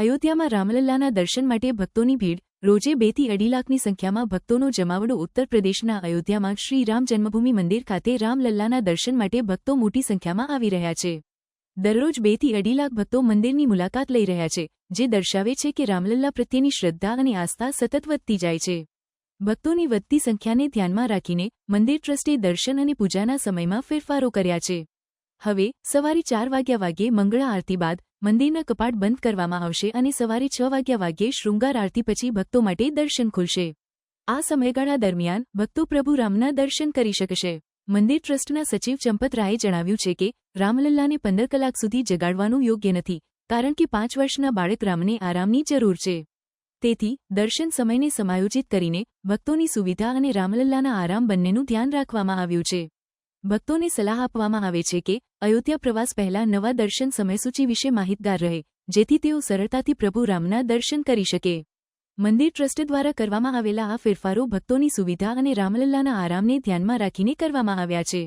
અયોધ્યામાં રામલલ્લાના દર્શન માટે ભક્તોની ભીડ, રોજે બેથી અઢી લાખની સંખ્યામાં ભક્તોનો જમાવડો ઉત્તર પ્રદેશના અયોધ્યામાં શ્રી રામ જન્મભૂમિ મંદિર ખાતે રામલલ્લાના દર્શન માટે ભક્તો મોટી સંખ્યામાં આવી રહ્યા છે. દરરોજ બેથી અઢી લાખ ભક્તો મંદિરની મુલાકાત લઈ રહ્યા છે, જે દર્શાવે છે કે રામલલ્લા પ્રત્યેની શ્રદ્ધા અને આસ્થા સતત વધતી જાય છે. ભક્તોની વધતી સંખ્યાને ધ્યાનમાં રાખીને મંદિર ટ્રસ્ટે દર્શન અને પૂજાના સમયમાં ફેરફારો કર્યા છે. હવે, સવારે ચાર વાગ્યા વાગ્યે મંગળા આરતી બાદ મંદિરના કપાટ બંધ કરવામાં આવશે અને સવારે છ વાગ્યા વાગ્યે શૃંગાર આરતી પછી ભક્તો માટે દર્શન ખુલશે. આ સમયગાળા દરમિયાન ભક્તો પ્રભુ રામના દર્શન કરી શકશે. મંદિર ટ્રસ્ટના સચિવ ચંપત રાયે જણાવ્યું છે કે, રામલલ્લાને પંદર કલાક સુધી જગાડવાનું યોગ્ય નથી, કારણ કે પાંચ વર્ષના બાળક રામને આરામની જરૂર છે. તેથી, દર્શન સમયને સમાયોજિત કરીને ભક્તોની સુવિધા અને રામલલ્લાના આરામ બંનેનું ધ્યાન રાખવામાં આવ્યું છે. ભક્તોને સલાહ આપવામાં આવે છે કે અયોધ્યા પ્રવાસ પહેલા નવા દર્શન સમયસૂચિ વિશે માહિતગાર રહે, જેથી તેઓ સરળતાથી પ્રભુ રામના દર્શન કરી શકે. મંદિર ટ્રસ્ટ દ્વારા કરવામાં આવેલા આ ફેરફારો ભક્તોની સુવિધા અને રામલલ્લાના આરામને ધ્યાનમાં રાખીને કરવામાં આવ્યા છે.